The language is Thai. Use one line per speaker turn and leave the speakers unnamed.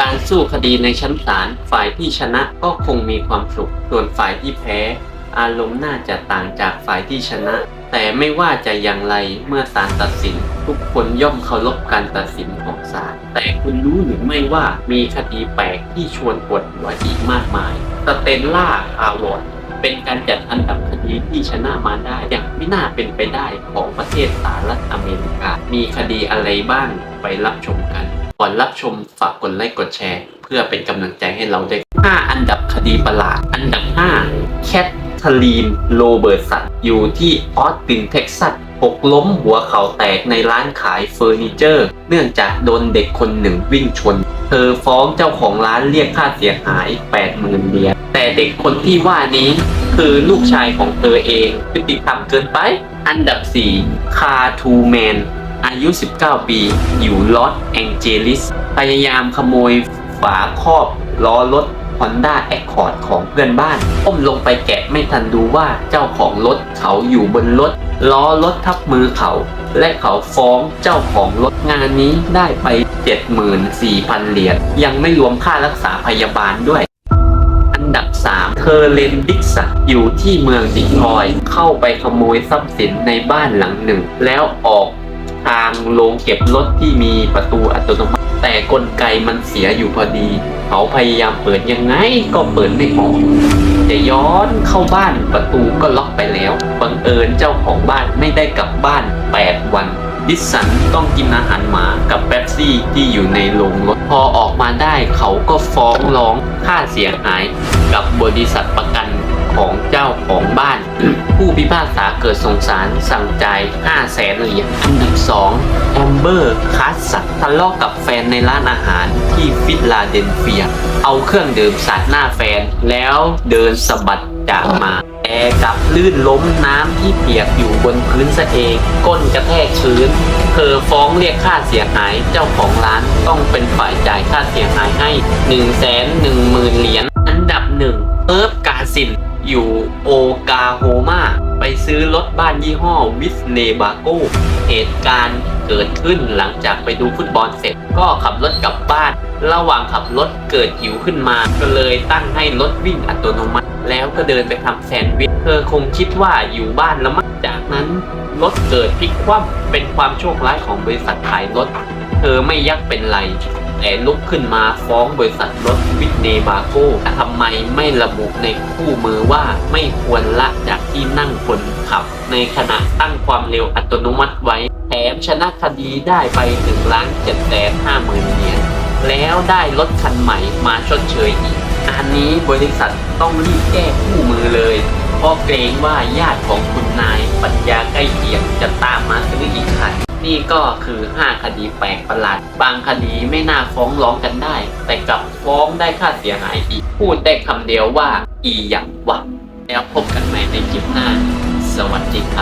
การสู้คดีในชั้นศาลฝ่ายที่ชนะก็คงมีความสุข ส่วนฝ่ายที่แพ้ อารมณ์น่าจะต่างจากฝ่ายที่ชนะ แต่ไม่ว่าจะอย่างไรเมื่อศาลตัดสิน ทุกคนย่อมเคารพการตัดสินของศาลแต่คุณรู้หรือไม่ว่ามีคดีแปลกที่ชวนปวดหัวอีกมากมายสเตนล่าอาวอร์ดเป็นการจัดอันดับคดีที่ชนะมาได้อย่างไม่น่าเป็นไปได้ของประเทศสหรัฐอเมริกา มีคดีอะไรบ้างไปรับชมกัน ก่อนรับชมฝากกดไลค์กดแชร์ เพื่อเป็นกำลังใจให้เราด้วย5อันดับคดีประหลาด อันดับ 5 แคทเธอรีนโรเบิร์ตสันอยู่ที่ออสตินเท็กซัสหกล้มหัวเข่าแตกในร้านขายเฟอร์นิเจอร์ เนื่องจากโดนเด็กคนหนึ่งวิ่งชน เธอฟ้องเจ้าของร้านเรียกค่าเสียหาย 80,000เหรียญแต่เด็กคนที่ว่านี้คือลูกชายของเธอเองพฤติกรรมเกินไป อันดับ 4 คาทูแมน อายุ 19 ปี อยู่ลอสแองเจลิส พยายามขโมยฝาครอบล้อรถ Honda Accord ของเพื่อนบ้านก้มลงไปแกะไม่ทันดูว่าเจ้าของรถเขาอยู่บนรถ ล้อรถทับมือเขา และเขาฟ้องเจ้าของรถงานนี้ได้ไป 74,000 เหรียญยังไม่รวมค่ารักษาพยาบาลด้วยอันดับ 3เทอร์เลนดิกสันอยู่ที่เมืองดิทรอย เข้าไปขโมยทรัพย์สินในบ้านหลังหนึ่ง แล้วออก ทางโรงเก็บรถที่มีประตูอัตโนมัติ แต่กลไกมันเสียอยู่พอดี เขาพยายามเปิดยังไงก็เปิดไม่ออกจะย้อนเข้าบ้านประตูก็ล็อกไปแล้วบังเอิญเจ้าของบ้านไม่ได้กลับบ้าน 8 วันดิสันต้องกินอาหารหมากับเป๊ปซี่ที่อยู่ในโรงรถพอออกมาได้เขาก็ฟ้องร้องค่าเสียหายกับบริษัทประ ของเจ้าของบ้าน ผู้พิพากษาเกิดสงสารสั่งจ่าย5แสนเหรียญอันดับ2แอมเบอร์คัสสันทะเลาะกับแฟนในร้านอาหารที่ฟิลาเดลเฟีย เอาเครื่องดื่มสาดหน้าแฟน แล้วเดินสะบัดจากมาแต่กลับลื่นล้มน้ำที่เปียกอยู่บนพื้นซะเอง ก้นกระแทกพื้น เธอฟ้องเรียกค่าเสียหายเจ้าของร้านต้องเป็นฝ่ายจ่ายค่าเสียหายให้ 1 1 0 0 0 0เหรียญอันดับหนึ่งเอิร์ฟกาซิน อยู่โอกาโฮมาไปซื้อรถบ้านยี่ห้อวิสเนบาโกเหตุการณ์เกิดขึ้นหลังจากไปดูฟุตบอลเสร็จก็ขับรถกลับบ้าน ระหว่างขับรถเกิดหิวขึ้นมา ก็เลยตั้งให้รถวิ่งอัตโนมัติ แล้วก็เดินไปทำแซนด์วิชเธอคงคิดว่าอยู่บ้านแล้วมั้งจากนั้นรถเกิดพลิกคว่ำเป็นความโชคร้ายของบริษัทขายรถ เธอไม่ยักเป็นไร แต่ลุกขึ้นมาฟ้องบริษัทรถวิทเนบาโก้ทำไมไม่ระบุในคู่มือว่าไม่ควรละจากที่นั่งคนขับ ในขณะตั้งความเร็วอัตโนมัติไว้ แถมชนะคดีได้ไปถึงล้านเจ็ดแสนห้าหมื่นเหรียญแล้วได้รถคันใหม่มาชดเชยอีกงานนี้บริษัทต้องรีบแก้คู่มือเลย เพราะเกรงว่าญาติของคุณนายปัญญาใกล้เคียงจะตามมาซื้ออีกคัน นี่ก็คือ 5 คดีแปลกประหลาด บางคดีไม่น่าฟ้องร้องกันได้ แต่กลับฟ้องได้ค่าเสียหายอีก พูดได้คำเดียวว่า อีหยังวะแล้วพบกันใหม่ในคลิปหน้า สวัสดีครับ